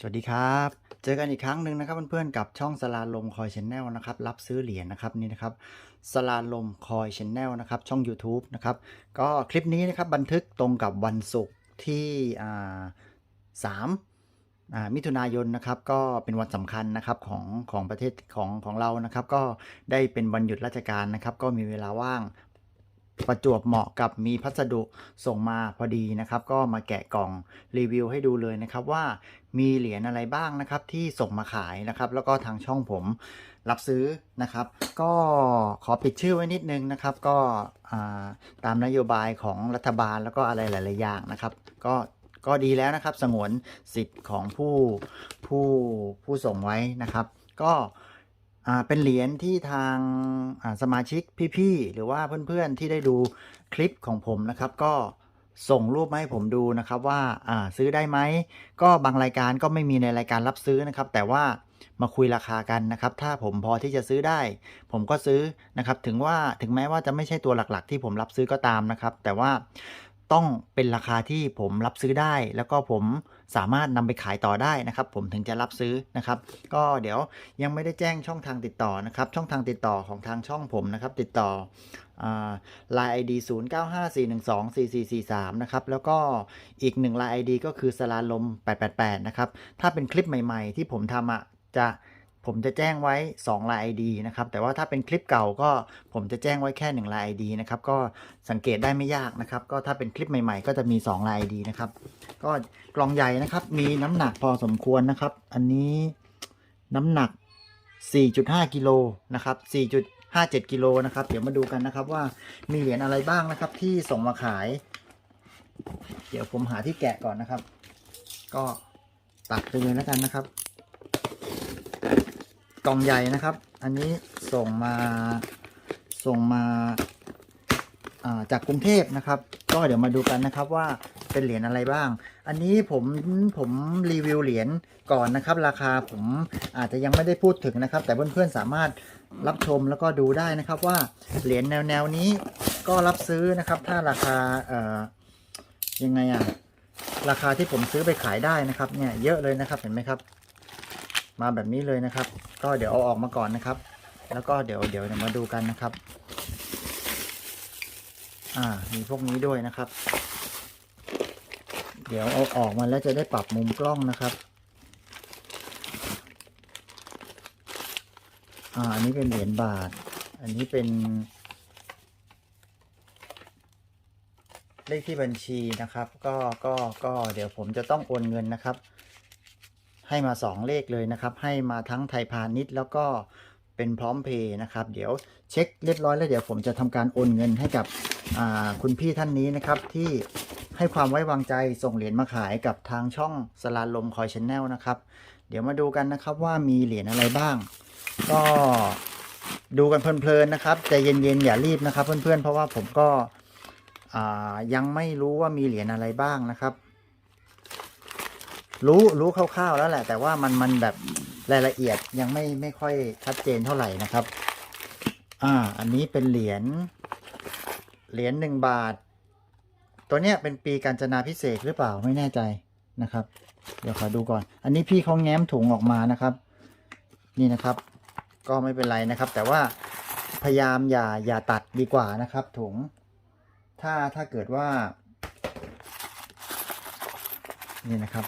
สวัสดีครับ เจอกันอีกครั้งหนึ่งนะครับเพื่อนๆกับช่องสลาลมคอยชแนลนะครับรับซื้อเหรียญนะครับนี่นะครับสลาลมคอยชแนลนะครับช่อง YouTube นะครับก็คลิปนี้นะครับบันทึกตรงกับวันศุกร์ที่อ่าสามอ่ามิถุนายนนะครับก็เป็นวันสำคัญนะครับของของประเทศของของเรานะครับ ก็ได้เป็นวันหยุดราชการนะครับ ก็มีเวลาว่าง ประจวบเหมาะกับมีพัสดุส่งมาพอดีนะครับ ก็มาแกะกล่องรีวิวให้ดูเลยนะครับว่ามีเหรียญอะไรบ้างนะครับที่ส่งมาขายนะครับ แล้วก็ทางช่องผมรับซื้อนะครับ ก็ขอปิดชื่อไว้นิดนึงนะครับ ก็ตามนโยบายของรัฐบาลแล้วก็อะไรหลาย ๆ อย่างนะครับ ก็ก็ดีแล้วนะครับสงวนสิทธิ์ของผู้ผู้ผู้ส่งไว้นะครับ ก็ อ่าเป็นเหรียญที่ทางอ่าสมาชิกพี่ๆ หรือว่าเพื่อนๆที่ได้ดูคลิปของผมนะครับ ก็ส่งรูปมาให้ผมดูนะครับว่าอ่าซื้อได้ไหม ก็บางรายการก็ไม่มีในรายการรับซื้อนะครับ แต่ว่ามาคุยราคากันนะครับ ถ้าผมพอที่จะซื้อได้ ผมก็ซื้อนะครับ ถึงว่าถึงแม้ว่าจะไม่ใช่ตัวหลักๆ ที่ผมรับซื้อก็ตามนะครับ แต่ว่า ต้องเป็นราคาที่ผมรับซื้อได้ แล้วก็ผมสามารถนำไปขายต่อได้นะครับ ผมถึงจะรับซื้อนะครับ ก็เดี๋ยวยังไม่ได้แจ้งช่องทางติดต่อนะครับ ช่องทางติดต่อของทางช่องผมนะครับ ติดต่อลาย ID 0 9 5 4 1 2 4 4 4 3นะครับ แล้วก็อีกหนึ่งลาย ID ก็คือสลาลม888นะครับ ถ้าเป็นคลิปใหม่ ๆ ที่ผมทำอะจะ ผมจะแจ้งไว้ 2 ลาย ID นะครับ แต่ว่าถ้าเป็นคลิปเก่าก็ผมจะแจ้งไว้แค่ 1 ลาย ID นะครับ ก็สังเกตได้ไม่ยากนะครับ ก็ถ้าเป็นคลิปใหม่ ๆ ก็จะมี 2 ลาย ID นะครับ ก็กล่องใหญ่นะครับ มีน้ำหนักพอสมควรนะครับ อันนี้น้ำหนัก 4.5 กิโลนะครับ 4.57 กิโลนะครับ เดี๋ยวมาดูกันนะครับว่ามีเหรียญอะไรบ้างนะครับ ที่ส่งมาขาย เดี๋ยวผมหาที่แกะก่อนนะครับ ก็ตัดไปเลยแล้วกันนะครับ กล่องใหญ่นะครับ อันนี้ส่งมาส่งมาาจากกรุงเทพนะครับ ก็เดี๋ยวมาดูกันนะครับว่าเป็นเหรียญอะไรบ้าง อันนี้ผมผมรีวิวเหรียญก่อนนะครับ ราคาผมอาจจะยังไม่ได้พูดถึงนะครับ แต่เพื่อนๆสามารถรับชมแล้วก็ดูได้นะครับว่าเหรียญแนวแนวๆนี้ก็รับซื้อนะครับ ถ้าราคาเอ่อยังไงอะราคาที่ผมซื้อไปขายได้นะครับเนี่ยเยอะเลยนะครับเห็นไหมครับ มาแบบนี้เลยนะครับ ก็เดี๋ยวเอาออกมาก่อนนะครับ แล้วก็เดี๋ยวเดี๋ยวมาดูกันนะครับ อ่ามีพวกนี้ด้วยนะครับ เดี๋ยวเอาออกมาแล้วจะได้ปรับมุมกล้องนะครับอ่าอันนี้เป็นเหรียญบาท อันนี้เป็น เลขที่บัญชีนะครับ ก็ก็ก็เดี๋ยวผมจะต้องโอนเงินนะครับ ให้มา 2 เลขเลยนะครับ ให้มาทั้งไทยพาณิชย์แล้วก็เป็นพร้อมเพย์นะครับ เดี๋ยวเช็คเรียบร้อยแล้วเดี๋ยวผมจะทำการโอนเงินให้กับคุณพี่ท่านนี้นะครับที่ให้ความไว้วางใจส่งเหรียญมาขายกับทางช่องสลาลมคอยชแนลนะครับ เดี๋ยวมาดูกันนะครับว่ามีเหรียญอะไรบ้าง ก็ดูกันเพลินๆนะครับใจเย็นๆอย่ารีบนะครับเพื่อนๆเพราะว่าผมก็ยังไม่รู้ว่ามีเหรียญอะไรบ้างนะครับ รู้รู้คร่าวๆแล้วแหละ แต่ว่ามันมันแบบรายละเอียดยังไม่ไม่ค่อยชัดเจนเท่าไหร่นะครับ อ่า อันนี้เป็นเหรียญเหรียญหนึ่งบาท ตัวเนี้ยเป็นปีการจนาพิเศษหรือเปล่าไม่แน่ใจนะครับ เดี๋ยวขอดูก่อน อันนี้พี่เขาแง้มถุงออกมานะครับ นี่นะครับ ก็ไม่เป็นไรนะครับ แต่ว่าพยายามอย่าอย่าตัดดีกว่านะครับ ถุง ถ้าถ้าเกิดว่า นี่นะครับ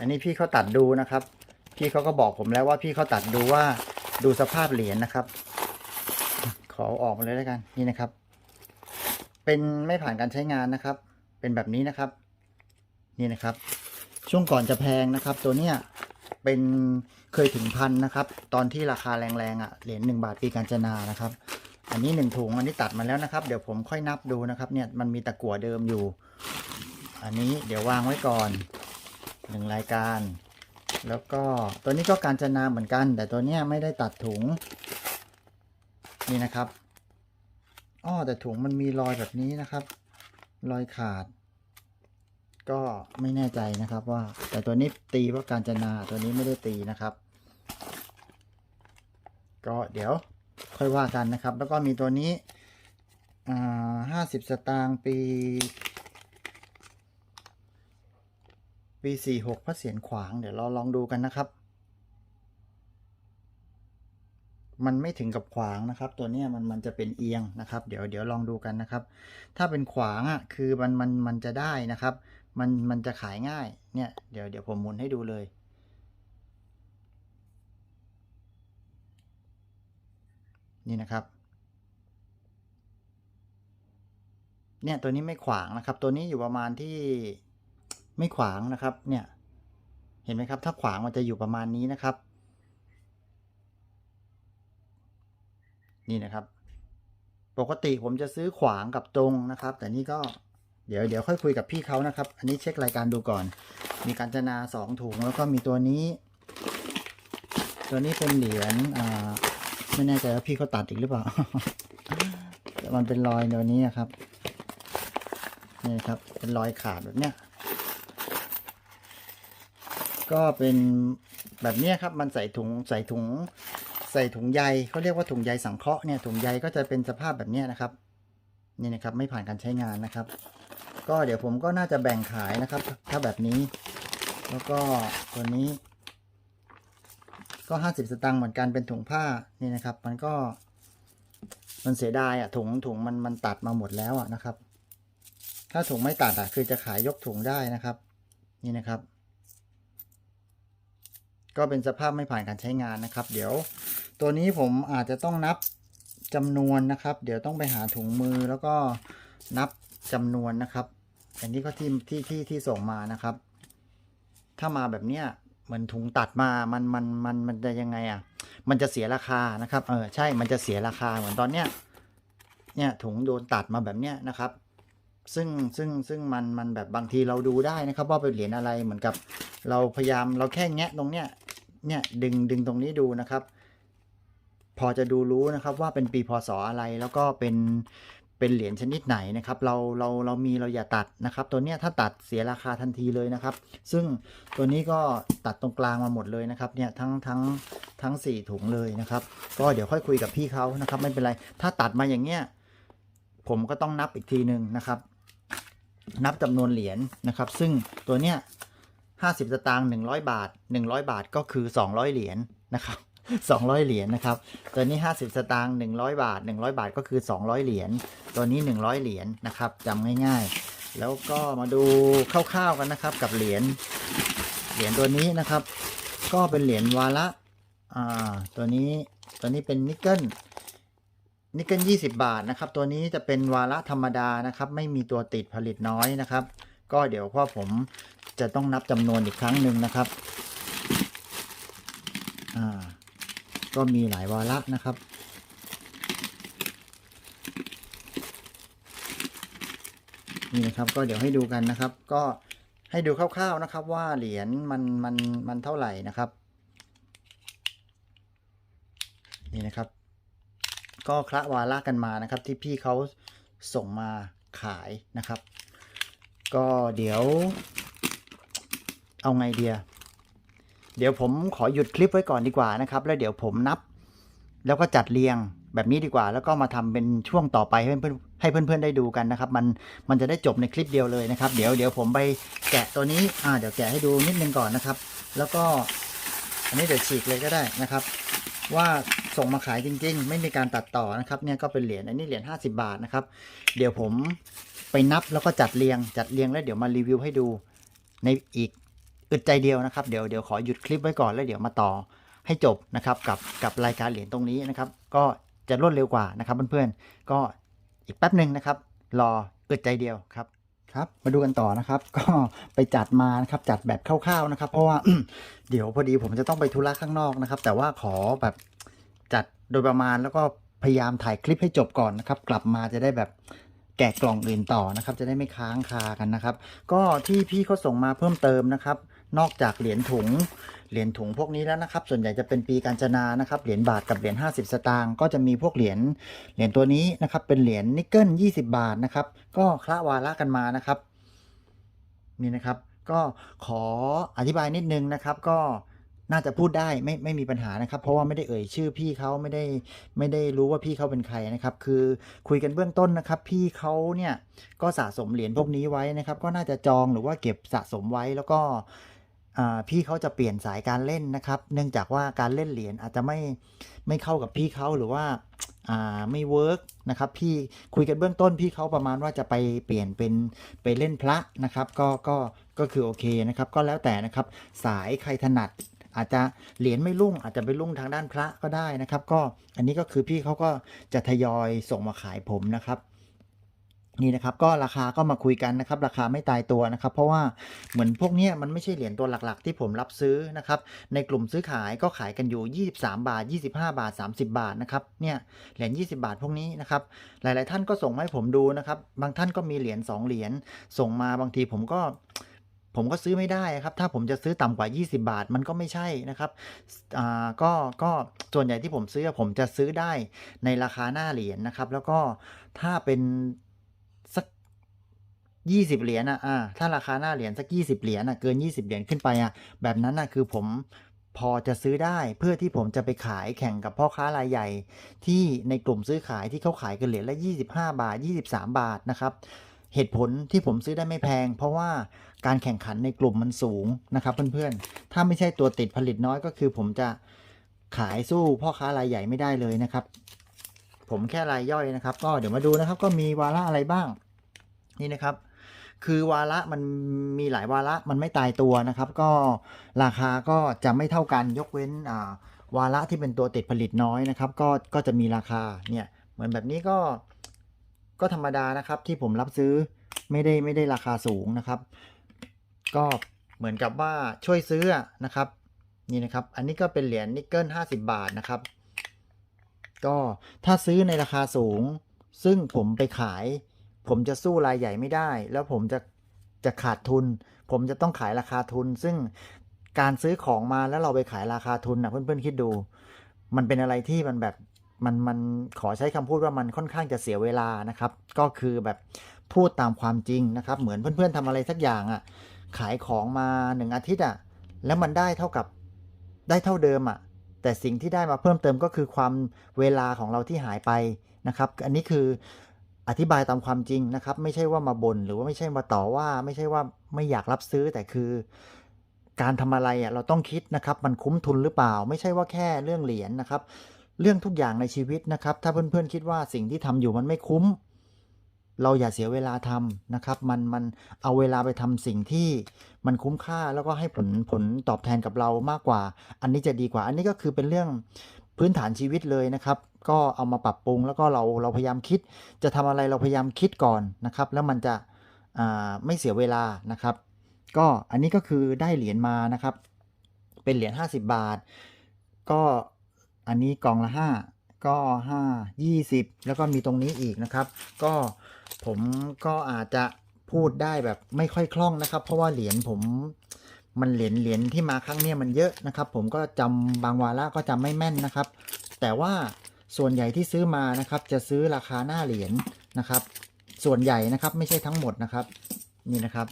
อันนี้พี่เขาตัดดูนะครับ พี่เขาก็บอกผมแล้วว่าพี่เขาตัดดูว่าดูสภาพเหรียญนะครับ ขอออกมาเลยแล้วกันนี่นะครับ เป็นไม่ผ่านการใช้งานนะครับ เป็นแบบนี้นะครับ นี่นะครับ ช่วงก่อนจะแพงนะครับ ตัวเนี้ยเป็นเคยถึงพันนะครับ ตอนที่ราคาแรงๆอะ่ะเหรียญหนึ่งบาทปีการจนานะครับ อันนี้หนึ่งถุงอันนี้ตัดมาแล้วนะครับ เดี๋ยวผมค่อยนับดูนะครับ เนี่ยมันมีตะกั่วเดิมอยู่ อันนี้เดี๋ยววางไว้ก่อน หนึ่งรายการ แล้วก็ตัวนี้ก็การจนาเหมือนกัน แต่ตัวเนี้ยไม่ได้ตัดถุง นี่นะครับอ้อแต่ถุงมันมีรอยแบบนี้นะครับ รอยขาด ก็ไม่แน่ใจนะครับว่า แต่ตัวนี้ตีว่าการจนาตัวนี้ไม่ได้ตีนะครับ ก็เดี๋ยวค่อยว่ากันนะครับ แล้วก็มีตัวนี้ห้าสิบสตางค์ปี ปีสี่หกพระเศียรขวาง เดี๋ยวเราลองดูกันนะครับ มันไม่ถึงกับขวางนะครับ ตัวนี้มันมันจะเป็นเอียงนะครับ เดี๋ยวเดี๋ยวลองดูกันนะครับ ถ้าเป็นขวางอะคือมันมันมันจะได้นะครับ มันมันจะขายง่ายเนี่ยเดี๋ยวเดี๋ยวผมหมุนให้ดูเลยนี่นะครับ เนี่ยตัวนี้ไม่ขวางนะครับ ตัวนี้อยู่ประมาณที่ ไม่ขวางนะครับ เนี่ย เห็นไหมครับ ถ้าขวางมันจะอยู่ประมาณนี้นะครับ นี่นะครับ ปกติผมจะซื้อขวางกับตรงนะครับ แต่นี่ก็เดี๋ยวเดี๋ยวค่อยคุยกับพี่เขานะครับ อันนี้เช็ครายการดูก่อน มีการจนาสองถุงแล้วก็มีตัวนี้ ตัวนี้เป็นเหรียญอ่าไม่แน่ใจว่าพี่เขาตัดอีกหรือเปล่าแต่มันเป็นรอยตัวนี้นะครับนี่ครับ เป็นรอยขาดแบบเนี้ย ก็เป็นแบบนี้ครับมันใส่ถุงใส่ถุงใส่ถุงใยเขาเรียกว่าถุงใยสังเคราะห์เนี่ยถุงใยก็จะเป็นสภาพแบบนี้นะครับนี่นะครับไม่ผ่านการใช้งานนะครับ ก็เดี๋ยวผมก็น่าจะแบ่งขายนะครับ ถ้าแบบนี้ แล้วก็ตัวนี้ ก็ห้าสิบสตางค์เหมือนกันเป็นถุงผ้านี่นะครับ มันก็ มันเสียดายอะถุงถุงมันมันตัดมาหมดแล้วอะนะครับ ถ้าถุงไม่ตัดอะคือจะขายยกถุงได้นะครับ นี่นะครับ ก็เป็นสภาพไม่ผ่านการใช้งานนะครับ เดี๋ยวตัวนี้ผมอาจจะต้องนับจำนวนนะครับ เดี๋ยวต้องไปหาถุงมือแล้วก็นับจำนวนนะครับ อันนี้ก็ที่ที่ที่ที่ส่งมานะครับ ถ้ามาแบบเนี้ยเหมือนถุงตัดมา มันมันมันมันจะยังไงอะ มันจะเสียราคานะครับ เออใช่ มันจะเสียราคาเหมือนตอนเนี้ย เนี่ยถุงโดนตัดมาแบบเนี้ยนะครับซึ่งซึ่งซึ่งมันมันแบบบางทีเราดูได้นะครับ ว่าเป็นเหรียญอะไรเหมือนกับ เราพยายามเราแค่แงะตรงเนี้ย เนี่ยดึงดึงตรงนี้ดูนะครับ พอจะดูรู้นะครับว่าเป็นปีพศอะไรแล้วก็เป็นเป็นเหรียญชนิดไหนนะครับ เราเราเรามีเราอย่าตัดนะครับ ตัวเนี้ยถ้าตัดเสียราคาทันทีเลยนะครับ ซึ่งตัวนี้ก็ตัดตรงกลางมาหมดเลยนะครับเนี่ยทั้งทั้งทั้งสี่ถุงเลยนะครับ ก็เดี๋ยวค่อยคุยกับพี่เขานะครับ ไม่เป็นไร ถ้าตัดมาอย่างเงี้ยผมก็ต้องนับอีกทีหนึ่งนะครับ นับจำนวนเหรียญนะครับ ซึ่งตัวเนี้ย ห้าสิบสตางค์หนึ่งร้อยบาทหนึ่งร้อยบาทก็คือสองร้อยเหรียญนะครับสองร้อยเหรียญนะครับ ตัวนี้ห้าสิบสตางค์หนึ่งร้อยบาทหนึ่งร้อยบาทก็คือสองร้อยเหรียญ ตัวนี้หนึ่งร้อยเหรียญนะครับจำง่ายๆ แล้วก็มาดูคร่าวๆกันนะครับกับเหรียญ เหรียญตัวนี้นะครับ ก็เป็นเหรียญวาระอ่า ตัวนี้ ตัวนี้เป็นนิกเกิล นิกเกิลยี่สิบาทนะครับ ตัวนี้จะเป็นวาระธรรมดานะครับ ไม่มีตัวติดผลิตน้อยนะครับ ก็เดี๋ยวพ่อผม จะต้องนับจำนวนอีกครั้งหนึ่งนะครับ อ่า ก็มีหลายวาระนะครับ นี่นะครับก็เดี๋ยวให้ดูกันนะครับ ก็ให้ดูคร่าวๆนะครับ ว่าเหรียญมันมันมันเท่าไหร่นะครับ นี่นะครับ ก็คละวาระกันมานะครับ ที่พี่เขาส่งมาขายนะครับ ก็เดี๋ยว เอาไงเดียเดี๋ยวผมขอหยุดคลิปไว้ก่อนดีกว่านะครับ แล้วเดี๋ยวผมนับ แล้วก็จัดเรียงแบบนี้ดีกว่า แล้วก็มาทำเป็นช่วงต่อไปให้เพื่อนให้เพื่อนๆได้ดูกันนะครับ มันมันจะได้จบในคลิปเดียวเลยนะครับ เดี๋ยวเดี๋ยวผมไปแกะตัวนี้อ่าเดี๋ยวแกะให้ดูนิดนึงก่อนนะครับ แล้วก็อันนี้เดี๋ยวฉีกเลยก็ได้นะครับ ว่าส่งมาขายจริง ๆ ไม่มีการตัดต่อนะครับ เนี่ยก็เป็นเหรียญอันนี้เหรียญ50 บาทนะครับ เดี๋ยวผมไปนับแล้วก็จัดเรียงจัดเรียงแล้วเดี๋ยวมารีวิวให้ดูในอีก อึดใจเดียวนะครับเดี๋ยวเดี๋ยวขอหยุดคลิปไว้ก่อนแล้วเดี๋ยวมาต่อให้จบนะครับกับกับรายการเหรียญตรงนี้นะครับ ก็จะรวดเร็วกว่านะครับเพื่อนๆก็อีกแป๊บหนึ่งนะครับ รออึดใจเดียวครับครับมาดูกันต่อนะครับ ก็ไปจัดมานะครับจัดแบบคร่าวๆนะครับ เพราะว่าเดี๋ยวพอดีผมจะต้องไปธุระข้างนอกนะครับ แต่ว่าขอแบบจัดโดยประมาณแล้วก็พยายามถ่ายคลิปให้จบก่อนนะครับ กลับมาจะได้แบบแกะกล่องอื่นต่อนะครับ จะได้ไม่ค้างคากันนะครับ ก็ที่พี่เขาส่งมาเพิ่มเติมนะครับ นอกจากเหรียญถุง เหรียญถุงพวกนี้แล้วนะครับ ส่วนใหญ่จะเป็นปีการจนานะครับ เหรียญบาทกับเหรียญ50 สตางค์ ก็จะมีพวกเหรียญ เหรียญตัวนี้นะครับ เป็นเหรียญนิกเกิล20 บาทนะครับ ก็คละวาระกันมานะครับ นี่นะครับ ก็ขออธิบายนิดนึงนะครับ ก็น่าจะพูดได้ไม่ไม่มีปัญหานะครับ เพราะว่าไม่ได้เอ่ยชื่อพี่เขาไม่ได้ไม่ได้รู้ว่าพี่เขาเป็นใครนะครับ คือคุยกันเบื้องต้นนะครับ พี่เขาเนี่ยก็สะสมเหรียญพวกนี้ไว้นะครับ ก็น่าจะจองหรือว่าเก็บสะสมไว้แล้วก็ พี่เขาจะเปลี่ยนสายการเล่นนะครับ เนื่องจากว่าการเล่นเหรียญอาจจะไม่ไม่เข้ากับพี่เขาหรือว่าไม่เวิร์กนะครับพี่คุยกันเบื้องต้นพี่เขาประมาณว่าจะไปเปลี่ยนเป็นไปเล่นพระนะครับ ก็ก็ก็คือโอเคนะครับ ก็แล้วแต่นะครับ สายใครถนัดอาจจะเหรียญไม่รุ่งอาจจะไปรุ่งทางด้านพระก็ได้นะครับ ก็อันนี้ก็คือพี่เขาก็จะทยอยส่งมาขายผมนะครับ นี่นะครับก็ราคาก็มาคุยกันนะครับราคาไม่ตายตัวนะครับ เพราะว่าเหมือนพวกนี้มันไม่ใช่เหรียญตัวหลักๆ ที่ผมรับซื้อนะครับในกลุ่มซื้อขายก็ขายกันอยู่ 23 บาท 25 บาท 30 บาทนะครับเนี่ยเหรียญ20 บาทพวกนี้นะครับหลายๆท่านก็ส่งมาให้ผมดูนะครับบางท่านก็มีเหรียญ2เหรียญส่งมาบางทีผมก็ผมก็ซื้อไม่ได้ครับ ถ้าผมจะซื้อต่ำกว่า 20 บาทมันก็ไม่ใช่นะครับอ่าก็ก็ส่วนใหญ่ที่ผมซื้อผมจะซื้อได้ในราคาหน้าเหรียญนะครับ แล้วก็ถ้าเป็น 20เหรียญอะอ่าถ้าราคาหน้าเหรียญสัก20เหรียญอะเกิน20เหรียญขึ้นไปอะแบบนั้นอะคือผมพอจะซื้อได้เพื่อที่ผมจะไปขายแข่งกับพ่อค้ารายใหญ่ ที่ในกลุ่มซื้อขายที่เขาขายกันเหรียญละ 25 บาท 23 บาทนะครับเหตุผลที่ผมซื้อได้ไม่แพง เพราะว่าการแข่งขันในกลุ่มมันสูงนะครับเพื่อนๆ ถ้าไม่ใช่ตัวติดผลิตน้อยก็คือผมจะขายสู้พ่อค้ารายใหญ่ไม่ได้เลยนะครับ ผมแค่รายย่อยนะครับ ก็เดี๋ยวมาดูนะครับ ก็มีวาระอะไรบ้าง นี่นะครับ คือวาระมันมีหลายวาระมันไม่ตายตัวนะครับ ก็ราคาก็จะไม่เท่ากันยกเว้นวาระที่เป็นตัวติดผลิตน้อยนะครับ ก็ก็จะมีราคาเนี่ยเหมือนแบบนี้ก็ก็ธรรมดานะครับที่ผมรับซื้อไม่ได้ไม่ได้ราคาสูงนะครับ ก็เหมือนกับว่าช่วยซื้อนะครับนี่นะครับ อันนี้ก็เป็นเหรียญนิกเกิล50 บาทนะครับ ก็ถ้าซื้อในราคาสูง ซึ่งผมไปขาย ผมจะสู้รายใหญ่ไม่ได้ แล้วผมจะจะขาดทุน ผมจะต้องขายราคาทุน ซึ่งการซื้อของมาแล้วเราไปขายราคาทุนนะเพื่อนๆคิดดู มันเป็นอะไรที่มันแบบมันมันขอใช้คำพูดว่ามันค่อนข้างจะเสียเวลานะครับ ก็คือแบบพูดตามความจริงนะครับ เหมือนเพื่อนๆทำอะไรสักอย่างอะ่ะ ขายของมาหนึ่งอาทิตย์อะ่ะ แล้วมันได้เท่ากับได้เท่าเดิมอะ่ะ แต่สิ่งที่ได้มาเพิ่มเติมก็คือความเวลาของเราที่หายไปนะครับ อันนี้คือ อธิบายตามความจริงนะครับ ไม่ใช่ว่ามาบน่นหรือว่าไม่ใช่มาต่อว่า ไม่ใช่ว่าไม่อยากรับซื้อแต่คือ การทำอะไรอะเราต้องคิดนะครับ มันคุ้มทุนหรือเปล่า ไม่ใช่ว่าแค่เรื่องเหรียญนะครับ เรื่องทุกอย่างในชีวิตนะครับ ถ้าเพื่อนๆคิดว่าสิ่งที่ทำอยู่มันไม่คุ้ม เราอย่าเสียเวลาทำนะครับ มันมันเอาเวลาไปทำสิ่งที่มันคุ้มค่าแล้วก็ให้ผลผลตอบแทนกับเรามากกว่า อันนี้จะดีกว่า อันนี้ก็คือเป็นเรื่อง พื้นฐานชีวิตเลยนะครับ ก็เอามาปรับปรุงแล้วก็เราเราพยายามคิด จะทำอะไรเราพยายามคิดก่อนนะครับ แล้วมันจะไม่เสียเวลานะครับ ก็อันนี้ก็คือได้เหรียญมานะครับ เป็นเหรียญ50 บาท ก็อันนี้กล่องละ 5 ก็ 5 20 แล้วก็มีตรงนี้อีกนะครับ ก็ผมก็อาจจะพูดได้แบบไม่ค่อยคล่องนะครับ เพราะว่าเหรียญผม มันเหรียญเหรียญที่มาครั้งเนี้ยมันเยอะนะครับ ผมก็จำบางวาระก็จำไม่แม่นนะครับ แต่ว่าส่วนใหญ่ที่ซื้อมานะครับ จะซื้อราคาหน้าเหรียญนะครับ ส่วนใหญ่นะครับไม่ใช่ทั้งหมดนะครับ นี่นะครับ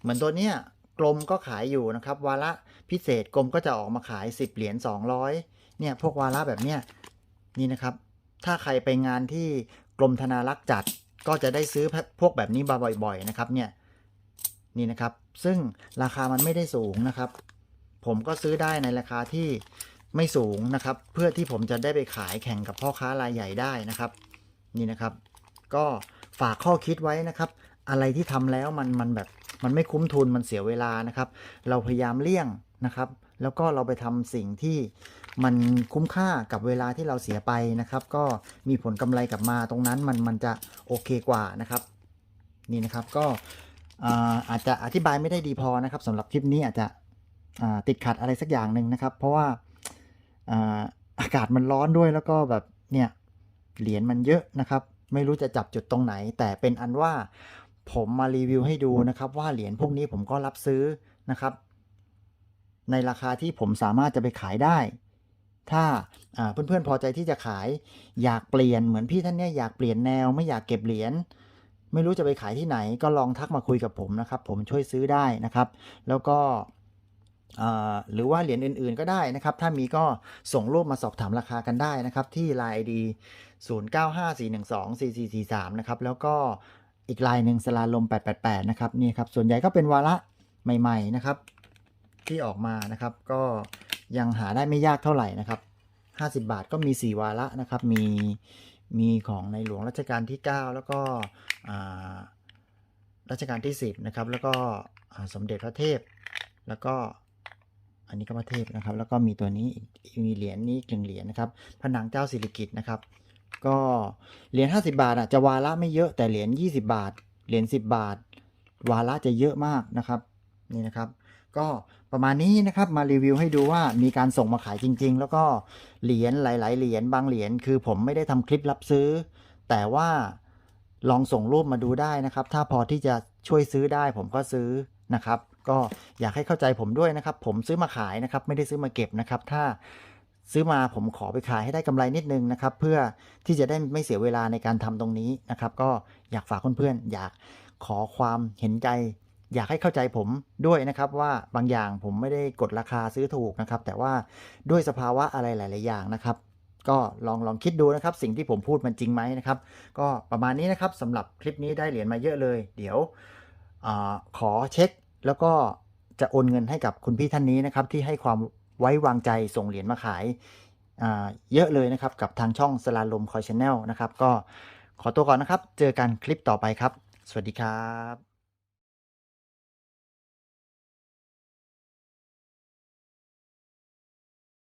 เหมือนตัวเนี้ยกรมก็ขายอยู่นะครับ วาระพิเศษกรมก็จะออกมาขาย 10 เหรียญ200เนี่ยพวกวาระแบบเนี้ยนี่นะครับ ถ้าใครไปงานที่กรมธนารักษ์จัดก็จะได้ซื้อพวกแบบนี้บ่อยๆนะครับเนี่ย นี่นะครับ ซึ่งราคามันไม่ได้สูงนะครับ ผมก็ซื้อได้ในราคาที่ไม่สูงนะครับ เพื่อที่ผมจะได้ไปขายแข่งกับพ่อค้ารายใหญ่ได้นะครับ นี่นะครับ ก็ฝากข้อคิดไว้นะครับ อะไรที่ทำแล้วมันมันแบบมันไม่คุ้มทุนมันเสียเวลานะครับ เราพยายามเลี่ยงนะครับ แล้วก็เราไปทำสิ่งที่มันคุ้มค่ากับเวลาที่เราเสียไปนะครับ ก็มีผลกำไรกลับมาตรงนั้นมันมันจะโอเคกว่านะครับ นี่นะครับก็ อาจจะอธิบายไม่ได้ดีพอนะครับสำหรับคลิปนี้อาจจะติดขัดอะไรสักอย่างหนึ่งนะครับ เพราะว่าอากาศมันร้อนด้วยแล้วก็แบบเนี่ยเหรียญมันเยอะนะครับ ไม่รู้จะจับจุดตรงไหน แต่เป็นอันว่าผมมารีวิวให้ดูนะครับว่าเหรียญพวกนี้ผมก็รับซื้อนะครับ ในราคาที่ผมสามารถจะไปขายได้ ถ้าเพื่อนๆพอใจที่จะขายอยากเปลี่ยนเหมือนพี่ท่านเนี้ยอยากเปลี่ยนแนวไม่อยากเก็บเหรียญ ไม่รู้จะไปขายที่ไหน ก็ลองทักมาคุยกับผมนะครับ ผมช่วยซื้อได้นะครับ แล้วก็หรือว่าเหรียญอื่นๆก็ได้นะครับ ถ้ามีก็ส่งรูปมาสอบถามราคากันได้นะครับ ที่ Line ID 0954124443 นะครับ แล้วก็อีกลายหนึ่งสลาลม 888 นะครับนี่ครับ ส่วนใหญ่ก็เป็นวาระใหม่ ๆ นะครับ ที่ออกมานะครับ ก็ยังหาได้ไม่ยากเท่าไหร่นะครับ 50 บาทก็มี 4 วาระนะครับ มีมีของในหลวงรัชกาลที่ 9 แล้วก็ รัชกาลที่ 10 นะครับ แล้วก็สมเด็จพระเทพ แล้วก็อันนี้ก็พระเทพนะครับ แล้วก็มีตัวนี้มีเหรียญนี้กหนึ่งเหรียญนะครับพระนางเจ้าสิริกิตนะครับ ก็เหรียญ50 บาทอะจะวาระไม่เยอะแต่เหรียญ20 บาท เหรียญ10 บาท วาระจะเยอะมากนะครับนี่นะครับก็ประมาณนี้นะครับมารีวิวให้ดูว่ามีการส่งมาขายจริง ๆ แล้วก็เหรียญหลาย ๆ เหรียญบางเหรียญคือผมไม่ได้ทำคลิปรับซื้อ แต่ว่า ลองส่งรูปมาดูได้นะครับ ถ้าพอที่จะช่วยซื้อได้ผมก็ซื้อนะครับ ก็อยากให้เข้าใจผมด้วยนะครับ ผมซื้อมาขายนะครับ ไม่ได้ซื้อมาเก็บนะครับ ถ้าซื้อมาผมขอไปขายให้ได้กำไรนิดนึงนะครับ เพื่อที่จะได้ไม่เสียเวลาในการทำตรงนี้นะครับ ก็อยากฝากเพื่อนๆอยากขอความเห็นใจ อยากให้เข้าใจผมด้วยนะครับว่าบางอย่างผมไม่ได้กดราคาซื้อถูกนะครับ แต่ว่าด้วยสภาวะอะไรหลาย ๆ อย่างนะครับ ก็ลองลองคิดดูนะครับ สิ่งที่ผมพูดมันจริงไหมนะครับ ก็ประมาณนี้นะครับสำหรับคลิปนี้ได้เหรียญมาเยอะเลย เดี๋ยวอขอเช็ค แล้วก็จะโอนเงินให้กับคุณพี่ท่านนี้นะครับ ที่ให้ความไว้วางใจส่งเหรียญมาขายาเยอะเลยนะครับ กับทางช่องสลาลมคอยชแนลนะครับ ก็ขอตัวก่อนนะครับ เจอกันคลิปต่อไปครับ สวัสดีครับ